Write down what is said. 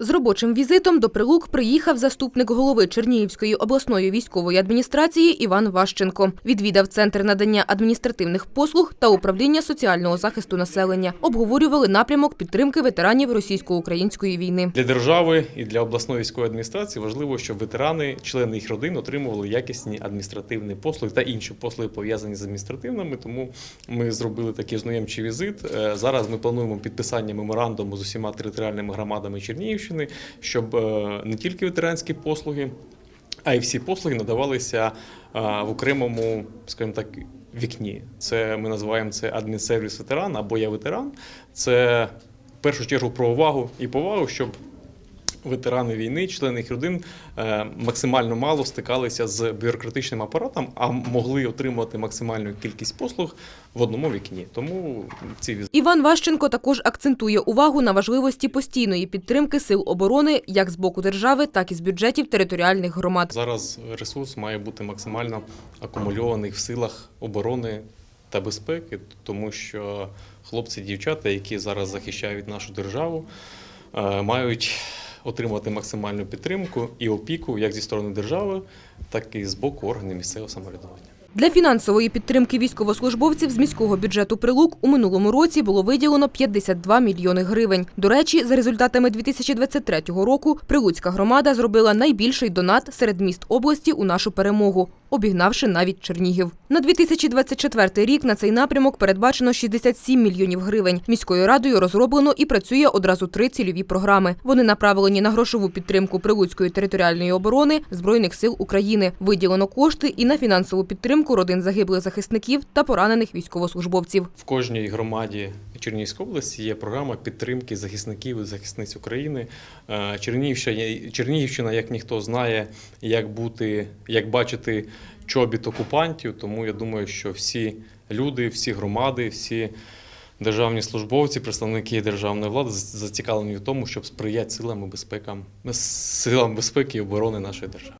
З робочим візитом до Прилук приїхав заступник голови Чернігівської обласної військової адміністрації Іван Ващенко. Відвідав центр надання адміністративних послуг та управління соціального захисту населення. Обговорювали напрямок підтримки ветеранів російсько-української війни. Для держави і для обласної військової адміністрації важливо, щоб ветерани, члени їх родин отримували якісні адміністративні послуги та інші послуги пов'язані з адміністративними. Тому ми зробили такий знайомчий візит. Е, Зараз ми плануємо підписання меморандуму з усіма територіальними громадами Чернігівщини, щоб е, не тільки ветеранські послуги, а й всі послуги надавалися е, в окремому, скажімо так, вікні. Це ми називаємо це адмінсервіс ветеран або я ветеран. Це в першу чергу про увагу і повагу, щоб ветерани війни, члени їх родин е, максимально мало стикалися з бюрократичним апаратом, а могли отримувати максимальну кількість послуг в одному вікні. Тому ці віз- Іван Ващенко також акцентує увагу на важливості постійної підтримки сил оборони як з боку держави, так і з бюджетів територіальних громад. зараз ресурс має бути максимально акумульований в силах оборони та безпеки, тому що хлопці, дівчата, які зараз захищають нашу державу, е, мають отримати максимальну підтримку і опіку як зі сторони держави, так і з боку органів місцевого самоврядування. Для фінансової підтримки військовослужбовців з міського бюджету Прилук у минулому році було виділено 52 мільйони гривень. До речі, за результатами 2023 року Прилуцька громада зробила найбільший донат серед міст області у нашу перемогу, обігнавши навіть Чернігів. На 2024 рік на цей напрямок передбачено 67 мільйонів гривень. Міською радою розроблено і працює одразу три цільові програми. Вони направлені на грошову підтримку Прилуцької територіальної оборони Збройних сил України. Виділено кошти і на фінансову підтримку родин загиблих захисників та поранених військовослужбовців. В кожній громаді Чернігівської області є програма підтримки захисників і захисниць України. Е, Чернігівщина, Чернігівщина, як ніхто знає, як бути, як бачити чобіт окупантів. Тому я думаю, що всі люди, всі громади, всі державні службовці, представники державної влади зацікавлені в тому, щоб сприяти силам і безпекам, силам безпеки і оборони нашої держави.